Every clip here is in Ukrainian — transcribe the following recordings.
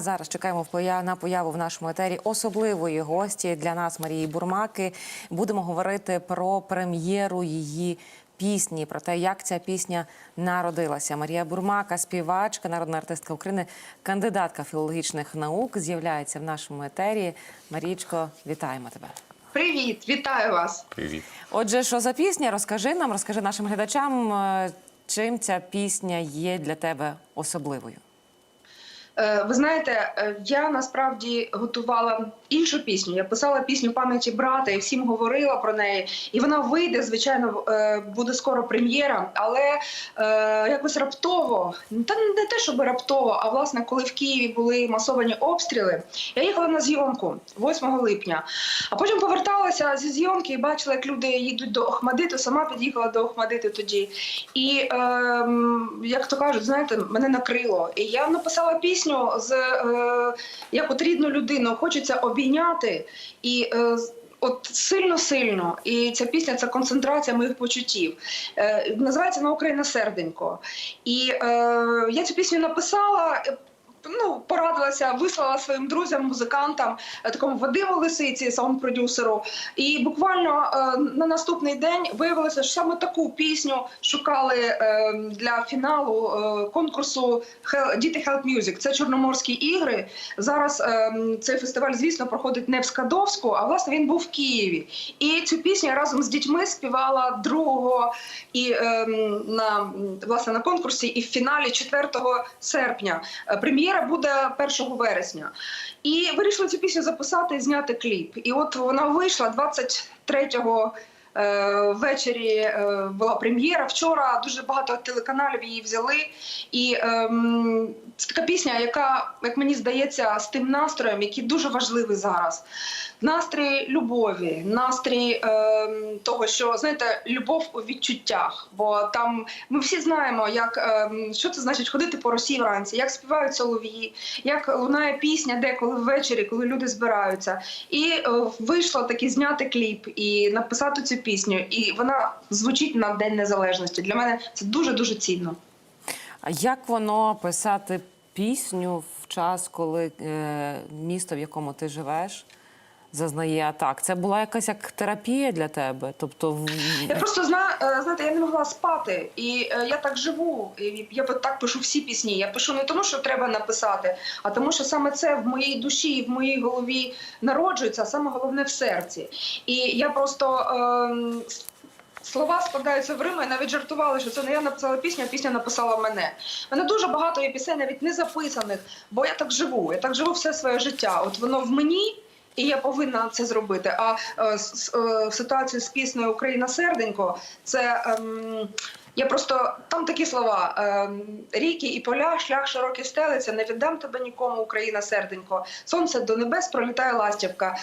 Зараз чекаємо в поя- на появу в нашому етері особливої гості для нас Марії Бурмаки. Будемо говорити про прем'єру її пісні, про те, як ця пісня народилася. Марія Бурмака, співачка, народна артистка України, кандидатка філологічних наук, з'являється в нашому етері. Марічко, вітаємо тебе. Привіт, вітаю вас. Привіт. Отже, що за пісня? Розкажи нам, розкажи нашим глядачам, е, чим ця пісня є для тебе особливою. Е, Ви знаєте, е, я насправді готувала іншу пісню. Я писала пісню пам'яті брата і всім говорила про неї. І вона вийде, звичайно, е, буде скоро прем'єра. Але якось раптово, та не те, щоб раптово, а власне, коли в Києві були масовані обстріли, я їхала на зйомку 8 липня. А потім поверталася зі зйомки і бачила, як люди їдуть до Охмадиту. Сама під'їхала до Охмадиту тоді. І ем, як то кажуть, знаєте, мене накрило. І я написала пісню з е, як от рідну людину хочеться обійняти і. Е, От сильно сильно, і ця пісня це концентрація моїх почуттів. Е, називається на Україна серденько. І е, я цю пісню написала. Ну, порадилася, вислала своїм друзям, музикантам, е, такому Вадиму Лисиці, саунд-продюсеру. І буквально е, на наступний день виявилося, що саме таку пісню шукали е, для фіналу конкурсу Діти Help Music. Це Чорноморські ігри. Зараз цей фестиваль, звісно, проходить не в Скадовську, а власне він був в Києві. І цю пісню разом з дітьми співала 2 і на власне на конкурсі, і в фіналі 4 серпня. Е, Прем'єра буде 1 вересня. І вирішили цю пісню записати і зняти кліп. І от вона вийшла 23 е, Ввечері е, була прем'єра. Вчора дуже багато телеканалів її взяли. І ем, це така пісня, яка, як мені здається, з тим настроєм, який дуже важливий зараз. Настрій любові, настрій ем, того, що знаєте, любов у відчуттях. Бо там ми всі знаємо, як ем, що це значить ходити по Росії вранці, як співають солов'ї, як лунає пісня деколи ввечері, коли люди збираються. І е, вийшло таки зняти кліп і написати цю пісню. І вона звучить на День Незалежності. Для мене це дуже дуже цінно. А як воно писати пісню в час, коли е, місто, в якому ти живеш, зазнає атак? Це була якась як терапія для тебе? Тобто, Я просто зна, е, знаєте, я не могла спати, і е, я так живу. І я так пишу всі пісні. Я пишу не тому, що треба написати, а тому, що саме це в моїй душі і в моїй голові народжується, а саме головне в серці. І я просто. ем, Слова складаються в Рими, і навіть жартували, що це не я написала пісню, а пісня написала мене. У мене дуже багато є пісень, навіть не записаних, бо я так живу. Я так живу все своє життя. От воно в мені, і я повинна це зробити. А е, е, ситуацію з піснею Україна серденько це. ем, я просто там такі слова: ем, ріки і поля, шлях широкий стелиться, не віддам тебе нікому, Україна серденько. Сонце до небес пролітає ластівка.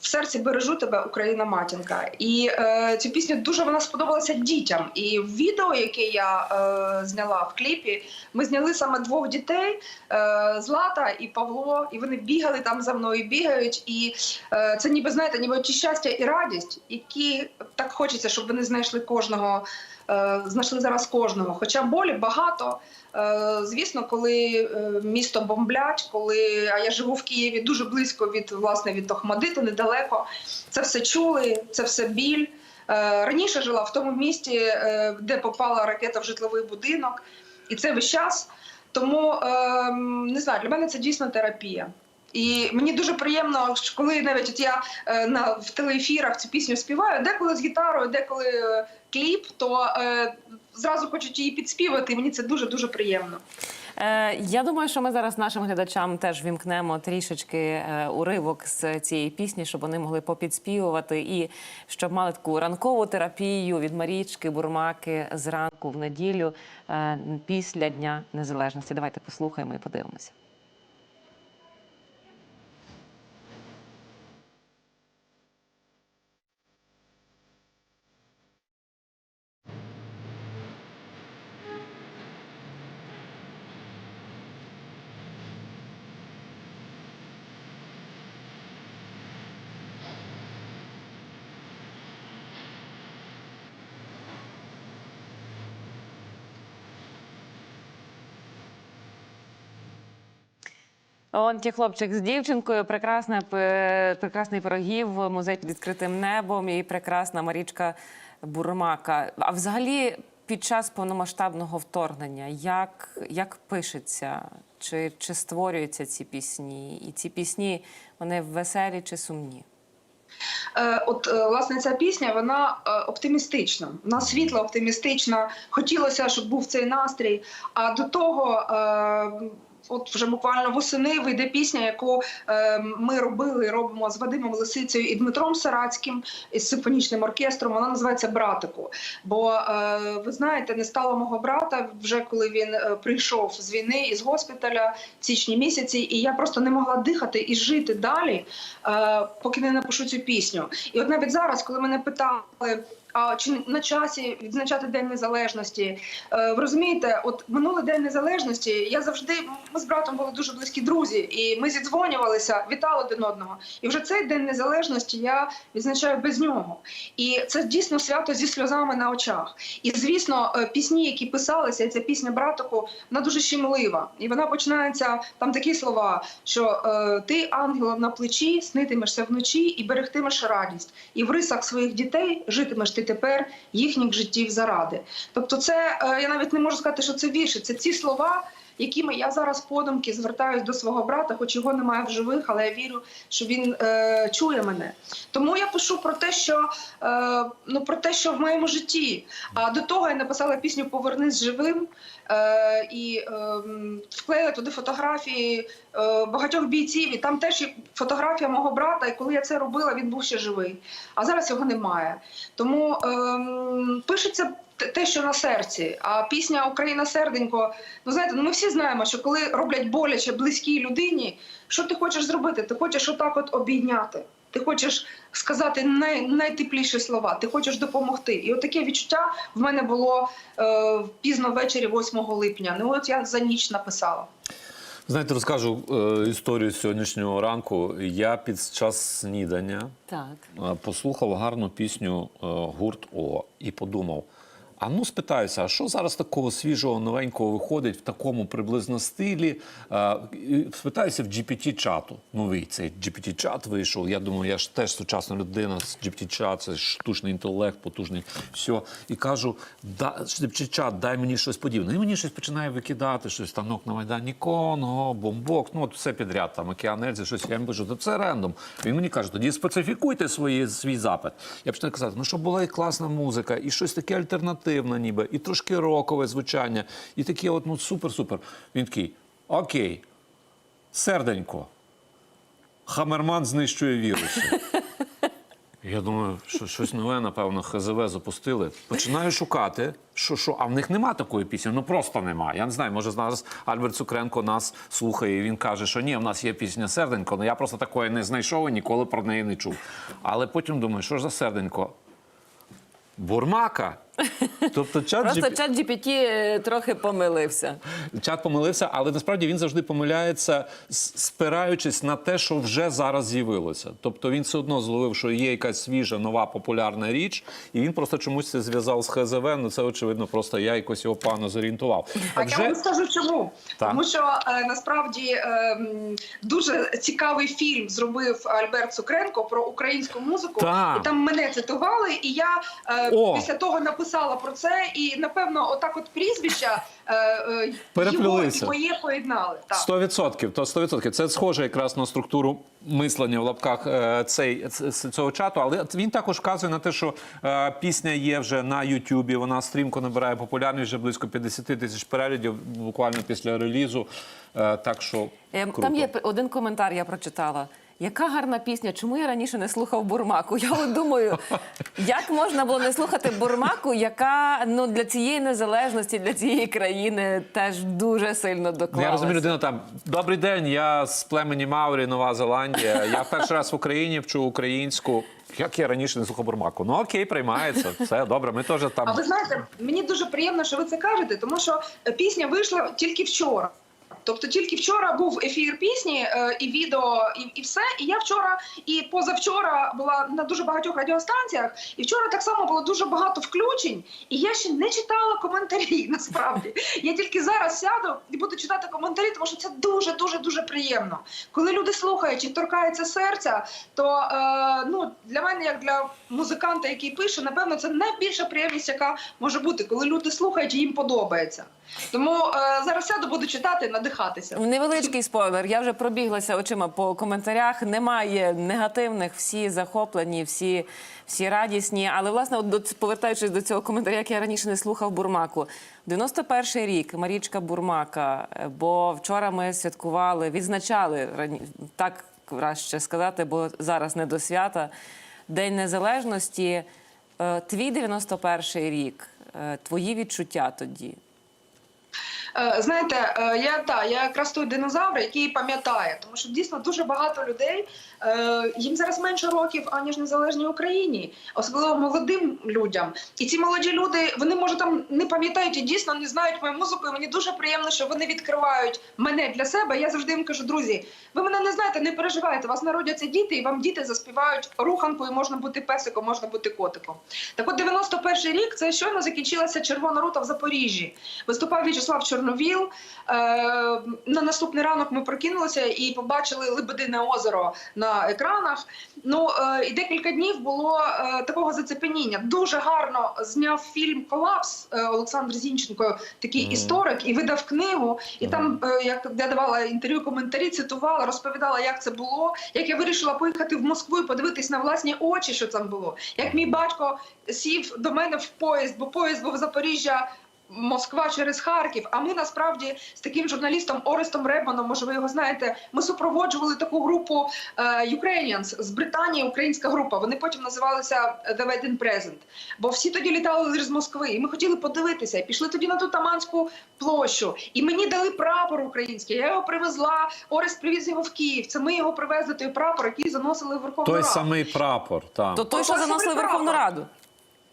В серці бережу тебе, Україна матінка. І е, цю пісню дуже вона сподобалася дітям. І в відео, яке я е, зняла в кліпі, ми зняли саме двох дітей: е, Злата і Павло. І вони бігали там за мною, бігають. І е, це ніби знаєте, ніби ті щастя і радість, які так хочеться, щоб вони знайшли кожного. Е, Знайшли зараз кожного, хоча болі багато. Е, Звісно, коли е, місто бомблять, коли а я живу в Києві дуже близько від власне від Охмадиту, недалеко. Це все чули, це все біль. Раніше жила в тому місті, де попала ракета в житловий будинок, і це весь час. Тому е, не знаю, для мене це дійсно терапія. І мені дуже приємно, коли навіть от я е, на в телеефірах цю пісню співаю, деколи з гітарою, деколи е, кліп, то е, зразу хочуть її підспівати. І мені це дуже дуже приємно. Е, я думаю, що ми зараз нашим глядачам теж вімкнемо трішечки е, уривок з цієї пісні, щоб вони могли попідспівувати і щоб мали таку ранкову терапію від Марічки Бурмаки зранку в неділю е, після Дня Незалежності. Давайте послухаємо і подивимося. Он ті хлопчик з дівчинкою, прекрасна, прекрасний пирогів, музей під відкритим небом і прекрасна Марічка Бурмака. А взагалі, під час повномасштабного вторгнення, як, як пишеться, чи, чи створюються ці пісні? І ці пісні вони веселі чи сумні? Е, От е, власне ця пісня вона е, оптимістична, вона світла, оптимістична. Хотілося, щоб був цей настрій. А до того, от вже буквально восени вийде пісня, яку е, ми робили і робимо з Вадимом Лисицею і Дмитром Сарацьким із симфонічним оркестром. Вона називається Братику. Бо е, ви знаєте, не стало мого брата вже коли він е, прийшов з війни із госпіталя в січні місяці, і я просто не могла дихати і жити далі, е, поки не напишу цю пісню. І от навіть зараз, коли мене питали. А чи на часі відзначати День Незалежності? Е, ви розумієте, от минулий день незалежності я завжди ми з братом були дуже близькі друзі, і ми зідзвонювалися, вітали один одного. І вже цей день незалежності я відзначаю без нього. І це дійсно свято зі сльозами на очах. І звісно, е, пісні, які писалися, ця пісня братику, вона дуже щемлива. І вона починається там такі слова, що е, ти ангелом на плечі, снитимешся вночі і берегтимеш радість. І в рисах своїх дітей житимеш ти тепер їхніх життів заради. Тобто, це е, я навіть не можу сказати, що це вірші, це ці слова. Якими я зараз подумки звертаюсь до свого брата, хоч його немає в живих, але я вірю, що він е, чує мене. Тому я пишу про те, що е, ну про те, що в моєму житті. А до того я написала пісню Повернись живим е, і е, вклеїла туди фотографії е, багатьох бійців. І там теж є фотографія мого брата. І коли я це робила, він був ще живий. А зараз його немає. Тому е, пишеться. Те- що на серці, а пісня Україна серденько. Ну знаєте, ну ми всі знаємо, що коли роблять боляче близькій людині, що ти хочеш зробити? Ти хочеш отак от обійняти. Ти хочеш сказати най, найтепліші слова, ти хочеш допомогти. І от таке відчуття в мене було е, пізно ввечері 8 липня. Ну от я за ніч написала. Знаєте, розкажу е, історію сьогоднішнього ранку. Я під час снідання Так. е, послухав гарну пісню е, гурт О і подумав: а ну спитаюся, а що зараз такого свіжого, новенького виходить в такому приблизно стилі? Спитаюся в GPT-чату. Новий цей GPT-чат вийшов. Я думаю, я ж теж сучасна людина з GPT-чат, це штучний інтелект, потужний. Все. І кажу, да, GPT-чат, дай мені щось подібне. І мені щось починає викидати, щось станок на Майдані Конго, бомбок, ну от все підряд, там океан Ельзи, щось я йому то це рендом. Він мені каже, тоді специфікуйте свої, свій запит. Я починаю казати, ну щоб була і класна музика, і щось таке альтернативне, ніби, і трошки рокове звучання, і таке, от ну супер-супер. Він такий, окей, серденько. Хамерман знищує віруси. Я думаю, що щось нове, напевно, ХЗВ запустили. Починаю шукати, що, що, а в них нема такої пісні, ну просто нема. Я не знаю, може зараз Альберт Цукренко нас слухає, і він каже, що ні, в нас є пісня Серденько, але я просто такої не знайшов і ніколи про неї не чув. Але потім думаю, що ж за серденько? Бурмака. Тобто чат Просто GP чат GPT е, трохи помилився. Чат помилився, але насправді він завжди помиляється, спираючись на те, що вже зараз з'явилося. Тобто він все одно зловив, що є якась свіжа, нова популярна річ, і він просто чомусь це зв'язав з ХЗВ. Ну це очевидно, просто я якось його погано зорієнтував. А я вам скажу чому. Так. Тому що е, насправді е, дуже цікавий фільм зробив Альберт Цукренко про українську музику. Так. І там мене цитували, і я е, після того написала про це. І напевно, отак от прізвища е, е, його і моє поєднали. Так. Сто відсотків, то сто відсотків. Це схоже якраз на структуру мислення в лапках е, цей цього чату. Але він також вказує на те, що е, пісня є вже на Ютубі. Вона стрімко набирає популярність вже близько 50 тисяч переглядів буквально після релізу. Е, так що Е, круто. Там є один коментар, я прочитала. Яка гарна пісня? Чому я раніше не слухав Бурмаку? Я от думаю, як можна було не слухати Бурмаку, яка ну для цієї незалежності, для цієї країни теж дуже сильно Ну, доклалась. я розумію, людина там. Добрий день, я з племені Маурі, Нова Зеландія. Я перший раз в Україні вчу українську. Як я раніше не слухав Бурмаку? Ну окей, приймається. Все добре. Ми теж там. А ви знаєте, мені дуже приємно, що ви це кажете, тому що пісня вийшла тільки вчора. Тобто тільки вчора був ефір пісні е, і відео, і, і все. І я вчора і позавчора була на дуже багатьох радіостанціях. І вчора так само було дуже багато включень. І я ще не читала коментарі. Насправді я тільки зараз сяду і буду читати коментарі, тому що це дуже дуже дуже приємно. Коли люди слухають і торкається серця, то е, ну для мене, як для музиканта, який пише, напевно, це найбільша приємність, яка може бути, коли люди слухають і їм подобається. Тому е, зараз сяду, буду читати, надихатися. Невеличкий спойлер. Я вже пробіглася очима по коментарях. Немає негативних, всі захоплені, всі, всі радісні. Але власне, от повертаючись до цього коментаря, як я раніше не слухав Бурмаку. 91-й рік Марічка Бурмака. Бо вчора ми святкували, відзначали так краще сказати, бо зараз не до свята. День Незалежності. Е, Твій 91-й рік. е, Твої відчуття тоді. Е, Знаєте, е, я та я якраз той динозавр, який пам'ятає, тому що дійсно дуже багато людей е, їм зараз менше років аніж незалежній Україні, особливо молодим людям. І ці молоді люди вони може там не пам'ятають і дійсно не знають мою музику. І мені дуже приємно, що вони відкривають мене для себе. Я завжди їм кажу, друзі, ви мене не знаєте, не переживайте. Вас народяться діти, і вам діти заспівають руханку, і можна бути песиком, можна бути котиком. Так от 91-й рік це щойно закінчилася Червона рута в Запоріжжі. Виступав В'ячеслав Чорновіл. Е, на наступний ранок ми прокинулися і побачили Лебедине озеро на екранах. Ну е, і декілька днів було е, такого зацепеніння. Дуже гарно зняв фільм Колапс Олександр Зінченко, такий Мгм. історик, і видав книгу. І Мгм. там, як я давала інтерв'ю, коментарі, цитувала, розповідала, як це було, як я вирішила поїхати в Москву і подивитись на власні очі, що там було. Як мій батько сів до мене в поїзд, бо поїзд був Запоріжжя. Москва через Харків. А ми насправді з таким журналістом Орестом Ребаном, може ви його знаєте, ми супроводжували таку групу е, Ukrainians з Британії, українська група. Вони потім називалися The Wedding Present. Бо всі тоді літали лише з Москви, і ми хотіли подивитися. І пішли тоді на ту Таманську площу. І мені дали прапор український. Я його привезла. Орест привіз його в Київ. Це ми його привезли. Той прапор, який заносили в Верховну Той Раду. самий прапор. Так. То той, що заносили в Верховну. Раду.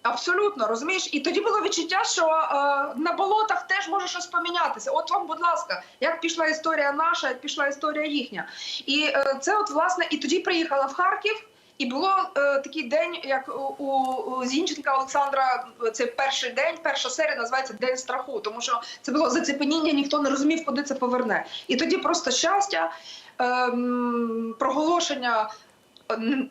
Абсолютно розумієш, і тоді було відчуття, що е, на болотах теж може щось помінятися. От вам, будь ласка, як пішла історія наша, як пішла історія їхня. І е, це, от власне, і тоді приїхала в Харків. І було е, такий день, як у, у, Зінченка Олександра. Це перший день, перша серія називається День страху, тому що це було зацепеніння, ніхто не розумів, куди це поверне. І тоді просто щастя, ем, проголошення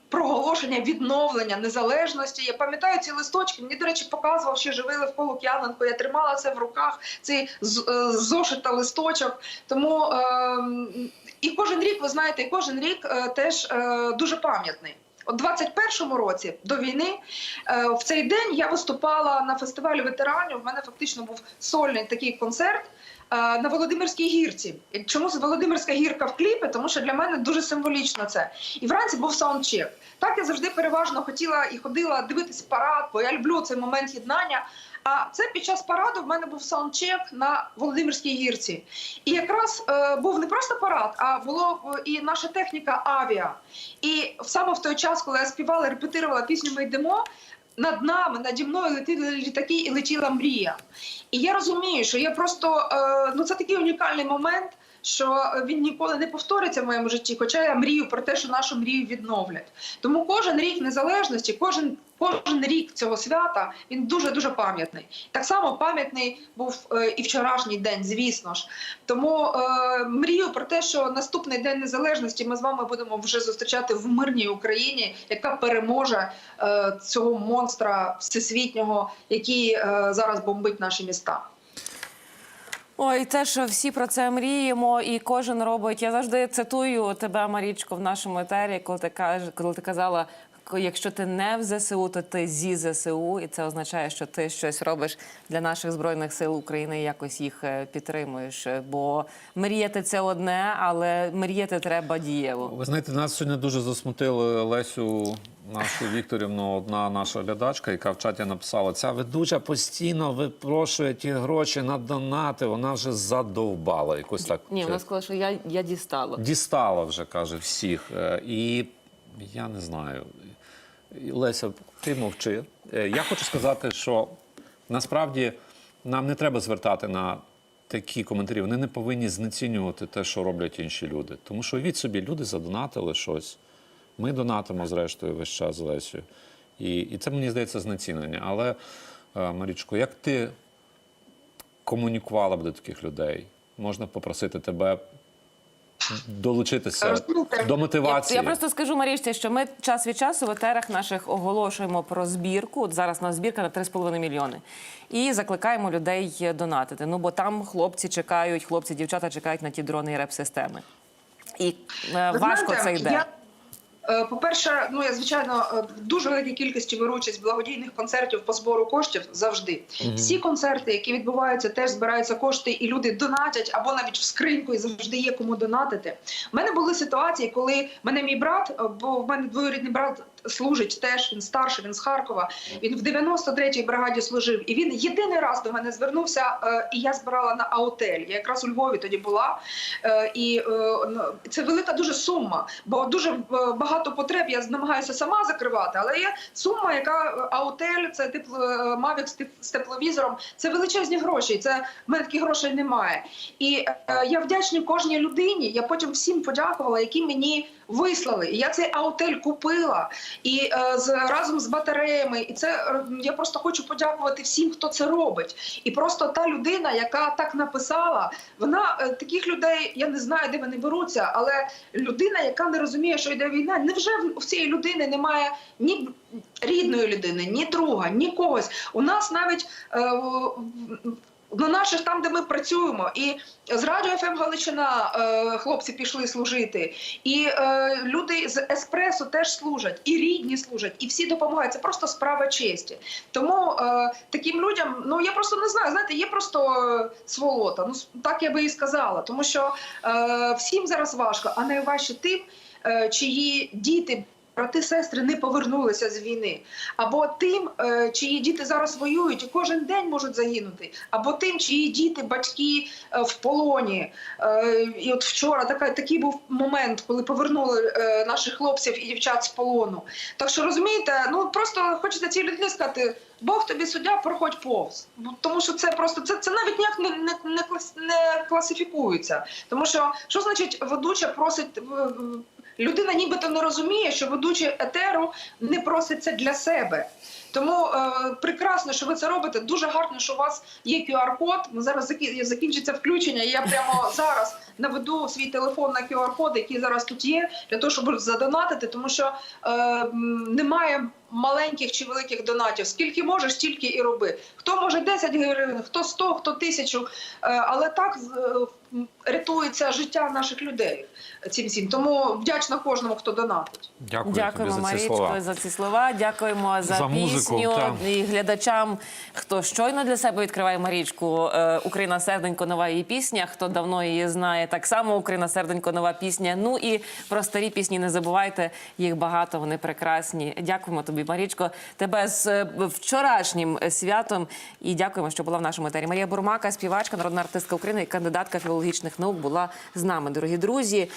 проголошення відновлення незалежності. Я пам'ятаю ці листочки. Мені, до речі, показував ще живий Левко Лук'яненко. Я тримала це в руках, цей е, зошит та листочок. Тому ем, і кожен рік, ви знаєте, і кожен рік е, теж е, дуже пам'ятний. От 21-му році до війни е, в цей день я виступала на фестивалі ветеранів. У мене фактично був сольний такий концерт е, на Володимирській гірці. Чому Володимирська гірка в кліпі? Тому що для мене дуже символічно це. І вранці був саундчек. Так я завжди переважно хотіла і ходила дивитись парад, бо я люблю цей момент єднання. А це під час параду в мене був саундчек на Володимирській гірці. І якраз е, був не просто парад, а було е, і наша техніка авіа. І саме в той час, коли я співала, репетирувала пісню Ми йдемо. Над нами, наді мною летіли літаки і летіла мрія. І я розумію, що я просто е, ну це такий унікальний момент, що він ніколи не повториться в моєму житті. Хоча я мрію про те, що нашу мрію відновлять. Тому кожен рік незалежності, кожен кожен рік цього свята він дуже дуже пам'ятний. Так само пам'ятний був е, і вчорашній день, звісно ж. Тому е, мрію про те, що наступний день незалежності ми з вами будемо вже зустрічати в мирній Україні, яка переможе е, цього монстра всесвітнього, який е, зараз бомбить наші міста. Ой, те, що всі про це мріємо, і кожен робить. Я завжди цитую тебе, Марічко, в нашому етері, коли ти кажеш, коли ти казала. «Ко- Якщо ти не в ЗСУ, то ти зі ЗСУ, і це означає, що ти щось робиш для наших збройних сил України і якось їх е, підтримуєш. Е, Бо мріяти це одне, але мріяти треба дієво. Ви знаєте, нас сьогодні дуже засмутили Лесю нашу Вікторівну, одна наша глядачка, яка в чаті написала: ця ведуча постійно випрошує ті гроші на донати. Вона вже задовбала. Якось так Ні, вона сказала, що я, я дістала. дістала вже, каже, всіх. Е, І я не знаю. Леся, ти мовчи. Е, Я хочу сказати, що насправді нам не треба звертати на такі коментарі вони не повинні знецінювати те, що роблять інші люди. Тому що від собі люди задонатили щось. Ми донатимо, зрештою, весь час з Лесю. І, і це мені здається знецінення. Але, е, Марічко, як ти комунікувала б до таких людей? Можна попросити тебе долучитися до мотивації. я просто скажу Марічці, що ми час від часу в етерах наших оголошуємо про збірку. От зараз у нас збірка на 3,5 мільйони. І закликаємо людей донатити. Ну бо там хлопці чекають, хлопці, дівчата чекають на ті дрони і реп-системи. І е, Ви важко знаєте, це йде. Я... е, По-перше, ну я звичайно е, в дуже великій кількості беру участь в благодійних концертів по збору коштів завжди. Всі концерти, які відбуваються, теж збираються кошти, і люди донатять або навіть в скриньку, і завжди є кому донатити. У мене були ситуації, коли мене мій брат, е, бо в мене двоюрідний брат служить теж. Він старший, він з Харкова. Він в 93-й бригаді служив. І він єдиний раз до мене звернувся, е, і я збирала на аутель. Я якраз у Львові тоді була. Е, І е, ну, це велика дуже сума, бо дуже багато потреб я намагаюся сама закривати. Але є сума, яка аутель, це тепло Mavic з тепловізором. Це величезні гроші. Це в мене таких грошей немає. І я вдячна кожній людині. Я потім всім подякувала, які мені вислали. Я цей аутель купила і е, з разом з батареями. І це е, я просто хочу подякувати всім, хто це робить. І просто та людина, яка так написала, вона е, таких людей, я не знаю, де вони беруться, але людина, яка не розуміє, що йде війна, невже в- в цієї людини немає ні рідної людини, ні друга, ні когось. У нас навіть на наших там, де ми працюємо, і з радіо ФМ Галичина е, хлопці пішли служити, і е, люди з еспресо теж служать, і рідні служать, і всі допомагають. Це просто справа честі. Тому е, таким людям, ну я просто не знаю, знаєте, є просто е, сволота. Ну так я би і сказала, тому що е, всім зараз важко, а найважче тим, е, чиї діти. Брати, сестри не повернулися з війни, або тим, е, чиї діти зараз воюють і кожен день можуть загинути, або тим, чиї діти, батьки е, в полоні. Е, І от вчора така, такий був момент, коли повернули наших хлопців і дівчат з полону. Так що розумієте, ну просто хочеться цій людині сказати. Бог тобі суддя, проходь повз. Тому що це просто це, це навіть ніяк не, не, не, класифікується. Тому що що значить ведуча просить людина, нібито не розуміє, що ведучий етеру не проситься для себе. Тому е, прекрасно, що ви це робите. Дуже гарно, що у вас є QR-код. Ми зараз закі- закінчиться включення. і Я прямо зараз наведу свій телефон на QR-код, який зараз тут є, для того, щоб задонатити, тому що е, немає маленьких чи великих донатів. Скільки можеш, стільки і роби. Хто може 10 гривень, хто 100, хто тисячу. Е, але так з- е, рятується життя наших людей цим всім. Тому вдячна кожному, хто донатить. Дякую Дякуємо, тобі за ці Марічко, слова. за ці слова. Дякуємо за, За музику, пісню і глядачам, хто щойно для себе відкриває Марічку. е, Україна серденько нова її пісня. Хто давно її знає, так само Україна серденько нова пісня. Ну і про старі пісні не забувайте. Їх багато, вони прекрасні. Дякуємо тобі, Марічко. Тебе з е, вчорашнім святом. І дякуємо, що була в нашому етері. Марія Бурмака, співачка, народна артистка України і кандидатка філологічних наук, була з нами, дорогі друзі.